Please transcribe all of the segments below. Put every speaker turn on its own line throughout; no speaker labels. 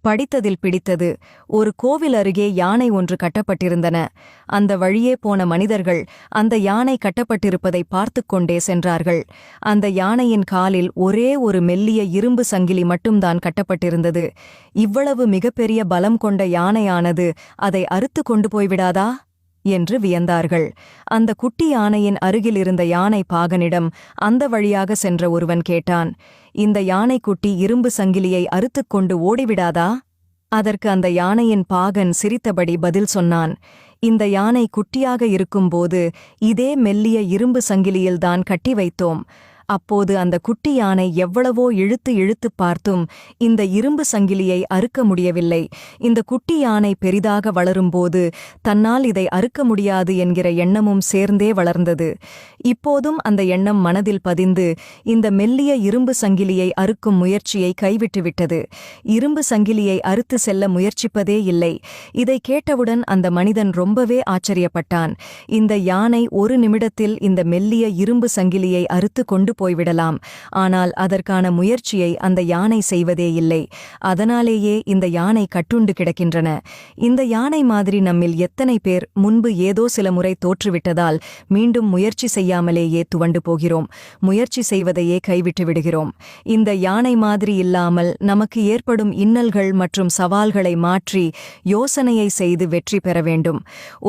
படித்ததில் பிடித்தது. ஒரு கோவில் அருகே யானை ஒன்று கட்டப்பட்டிருந்தன. அந்த வழியே போன மனிதர்கள் அந்த யானை கட்டப்பட்டிருப்பதை பார்த்துக் கொண்டே சென்றார்கள். அந்த யானையின் காலில் ஒரே ஒரு மெல்லிய இரும்பு சங்கிலி மட்டும்தான் கட்டப்பட்டிருந்தது. இவ்வளவு மிகப்பெரிய பலம் கொண்ட யானையானது அதை அறுத்து கொண்டு போய்விடாதா? என்று வியந்தார்கள். அந்த குட்டி யானையின் அருகில் இருந்த யானை பாகனிடம் அந்த வழியாக சென்ற ஒருவன் கேட்டான் இந்த யானைக்குட்டி இரும்பு சங்கிலியை அறுத்துக் கொண்டு ஓடிவிடாதா? அதற்கு அந்த யானையின் பாகன் சிரித்தபடி பதில் சொன்னான் இந்த யானை குட்டியாக இருக்கும்போது இதே மெல்லிய இரும்பு சங்கிலியில்தான் கட்டி வைத்தோம். அப்போது அந்த குட்டி யானை எவ்வளவோ இழுத்து இழுத்துப் பார்த்தும் இந்த இரும்பு சங்கிலியை அறுக்க முடியவில்லை. இந்த குட்டி யானை பெரிதாக வளரும்போது தன்னால் இதை அறுக்க முடியாது என்கிற எண்ணமும் சேர்ந்தே வளர்ந்தது. இப்போதும் அந்த எண்ணம் மனதில் பதிந்து இந்த மெல்லிய இரும்பு சங்கிலியை அறுக்கும் முயற்சியை கைவிட்டுவிட்டது. இரும்பு சங்கிலியை அறுத்து செல்ல முயற்சிப்பதே இல்லை. இதை கேட்டவுடன் அந்த மனிதன் ரொம்பவே ஆச்சரியப்பட்டான். இந்த யானை ஒரு நிமிடத்தில் இந்த மெல்லிய இரும்பு சங்கிலியை அறுத்து கொண்டு போய்விடலாம். ஆனால் அதற்கான முயற்சியை அந்த யானை செய்வதே இல்லை. அதனாலேயே இந்த யானை கட்டுண்டு கிடக்கின்றன. இந்த யானை மாதிரி நம்மில் எத்தனை பேர் முன்பு ஏதோ சில முறை தோற்றுவிட்டதால் மீண்டும் முயற்சி செய்யாமலேயே துவண்டு போகிறோம். முயற்சி செய்வதையே கைவிட்டு விடுகிறோம். இந்த யானை மாதிரி இல்லாமல் நமக்கு ஏற்படும் இன்னல்கள் மற்றும் சவால்களை மாற்றி யோசனையை செய்து வெற்றி பெற வேண்டும்.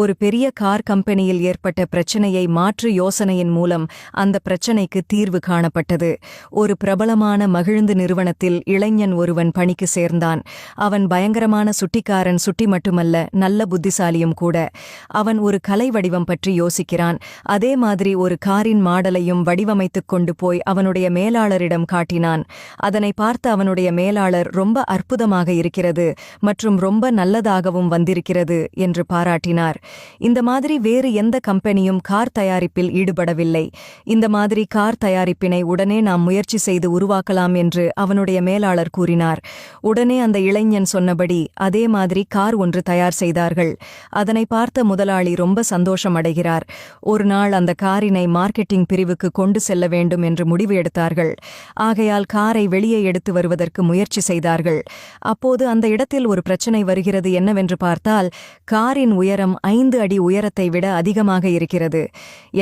ஒரு பெரிய கார் கம்பெனியில் ஏற்பட்ட பிரச்சனையை மாற்று யோசனையின் மூலம் அந்த பிரச்சனைக்கு தீர்வு காணப்பட்டது. ஒரு பிரபலமான மகிழ்ந்து நிறுவனத்தில் இளைஞன் ஒருவன் பணிக்கு சேர்ந்தான். அவன் பயங்கரமான சுட்டிக்காரன் சுட்டி மட்டுமல்ல நல்ல புத்திசாலியும் கூட. அவன் ஒரு கலை வடிவம் பற்றி யோசிக்கிறான். அதே மாதிரி ஒரு காரின் மாடலையும் வடிவமைத்துக் கொண்டு போய் அவனுடைய மேலாளரிடம் காட்டினான். அதனை பார்த்த அவனுடைய மேலாளர் ரொம்ப அற்புதமாக இருக்கிறது மற்றும் ரொம்ப நல்லதாகவும் வந்திருக்கிறது என்று பாராட்டினார். இந்த மாதிரி வேறு எந்த கம்பெனியும் கார் தயாரிப்பில் ஈடுபடவில்லை. இந்த மாதிரி கார் தயாரிப்பினை உடனே நாம் முயற்சி செய்து உருவாக்கலாம் என்று அவனுடைய மேலாளர் கூறினார். உடனே அந்த இளைஞன் சொன்னபடி அதே மாதிரி கார் ஒன்று தயார் செய்தார்கள். அதனை பார்த்த முதலாளி ரொம்ப சந்தோஷம் அடைகிறார். ஒரு நாள் அந்த காரினை மார்க்கெட்டிங் பிரிவுக்கு கொண்டு செல்ல வேண்டும் என்று முடிவு எடுத்தார்கள். ஆகையால் காரை வெளியே எடுத்து வருவதற்கு முயற்சி செய்தார்கள். அப்போது அந்த இடத்தில் ஒரு பிரச்சனை வருகிறது என்னவென்று பார்த்தால் காரின் உயரம் ஐந்து அடி உயரத்தை விட அதிகமாக இருக்கிறது.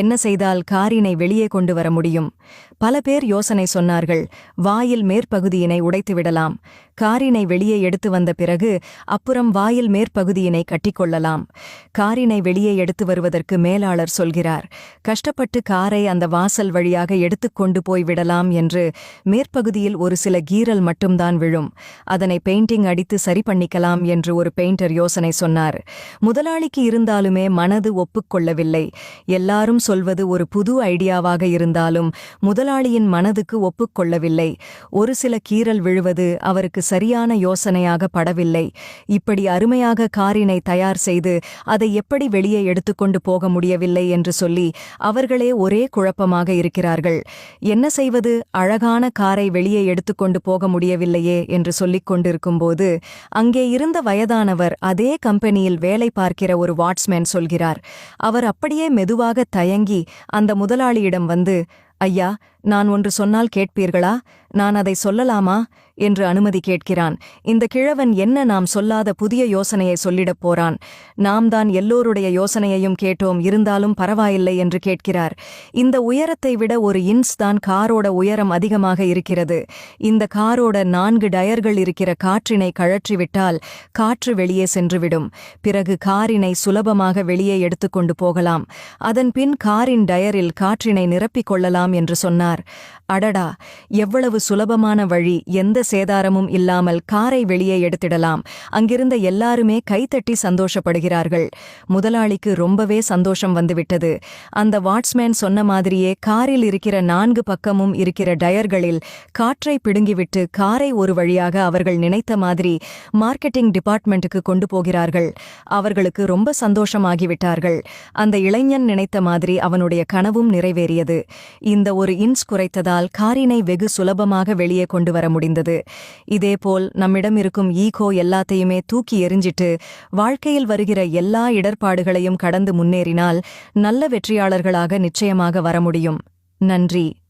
என்ன செய்தால் காரினை வெளியே கொண்டு வர முடியும்? பல பேர் யோசனை சொன்னார்கள் வாயில் மேற்பகுதியினை உடைத்துவிடலாம் காரினை வெளியே எடுத்து வந்த பிறகு அப்புறம் வாயில் மேற்பகுதியினை கட்டிக்கொள்ளலாம். காரினை வெளியே எடுத்து வருவதற்கு மேலாளர் சொல்கிறார் கஷ்டப்பட்டு காரை அந்த வாசல் வழியாக எடுத்துக்கொண்டு போய் விடலாம் என்று மேற்பகுதியில் ஒரு சில கீறல் மட்டும்தான் விழும். அதனை பெயிண்டிங் அடித்து சரி பண்ணிக்கலாம் என்று ஒரு பெயிண்டர் யோசனை சொன்னார். முதலாளிக்கு இருந்தாலுமே மனது ஒப்புக்கொள்ளவில்லை எல்லாரும் சொல்வது ஒரு புது ஐடியாவாக இருந்தாலும் முதலாளியின் மனதுக்கு ஒப்புக்கொள்ளவில்லை. ஒரு சில கீறல் விழுவது அவருக்கு சரியான யோசனையாக படவில்லை. இப்படி அருமையாக காரினை தயார் செய்து அதை எப்படி வெளியே எடுத்துக்கொண்டு போக முடியவில்லை என்று சொல்லி அவர்களே ஒரே குழப்பமாக இருக்கிறார்கள். என்ன செய்வது? அழகான காரை வெளியே எடுத்துக்கொண்டு போக முடியவில்லையே என்று சொல்லிக் கொண்டிருக்கும்போது அங்கே இருந்த வயதானவர் அதே கம்பெனியில் வேலை பார்க்கிற ஒரு வாட்ஸ்மேன் சொல்கிறார். அவர் அப்படியே மெதுவாக தயங்கி அந்த முதலாளியிடம் வந்து ஐயா நான் ஒன்று சொன்னால் கேட்பீர்களா? நான் அதை சொல்லலாமா? என்று அனுமதி கேட்கிறான். இந்த கிழவன் என்ன நாம் சொல்லாத புதிய யோசனையை சொல்லிடப் போறான். நாம் தான் எல்லோருடைய யோசனையையும் கேட்டோம் இருந்தாலும் பரவாயில்லை என்று கேட்கிறார். இந்த உயரத்தை விட ஒரு இன்ஸ் தான் காரோட உயரம் அதிகமாக இருக்கிறது. இந்த காரோட நான்கு டயர்கள் இருக்கிற காற்றினை கழற்றிவிட்டால் காற்று வெளியே சென்றுவிடும். பிறகு காரினை சுலபமாக வெளியே எடுத்துக்கொண்டு போகலாம். அதன் பின் காரின் டயரில் காற்றினை நிரப்பிக் கொள்ளலாம் என்று சொன்னார். அடடா எவ்வளவு சுலபமான வழி எந்த சேதாரமும் இல்லாமல் காரை வெளியே எடுத்திடலாம். அங்கிருந்த எல்லாருமே கைத்தட்டி சந்தோஷப்படுகிறார்கள். முதலாளிக்கு ரொம்பவே சந்தோஷம் வந்துவிட்டது. அந்த வாட்ஸ்மேன் சொன்ன மாதிரியே காரில் இருக்கிற நான்கு பக்கமும் இருக்கிற டயர்களில் காற்றை பிடுங்கிவிட்டு காரை ஒரு வழியாக அவர்கள் நினைத்த மாதிரி மார்க்கெட்டிங் டிபார்ட்மெண்ட்டுக்கு கொண்டு போகிறார்கள். அவர்களுக்கு ரொம்ப சந்தோஷமாகிவிட்டார்கள். அந்த இளைஞன் நினைத்த மாதிரி அவனுடைய கனவும் நிறைவேறியது. இந்த ஒரு இன்ஸ் குறைத்ததால் காரினை வெகு சுலபமாக வெளியே கொண்டு வர முடிந்தது. இதேபோல் நம்மிடம் இருக்கும் ஈகோ எல்லாத்தையுமே தூக்கி எறிஞ்சிட்டு வாழ்க்கையில் வருகிற எல்லா இடர்பாடுகளையும் கடந்து முன்னேறினால் நல்ல வெற்றியாளர்களாக நிச்சயமாக வர முடியும். நன்றி.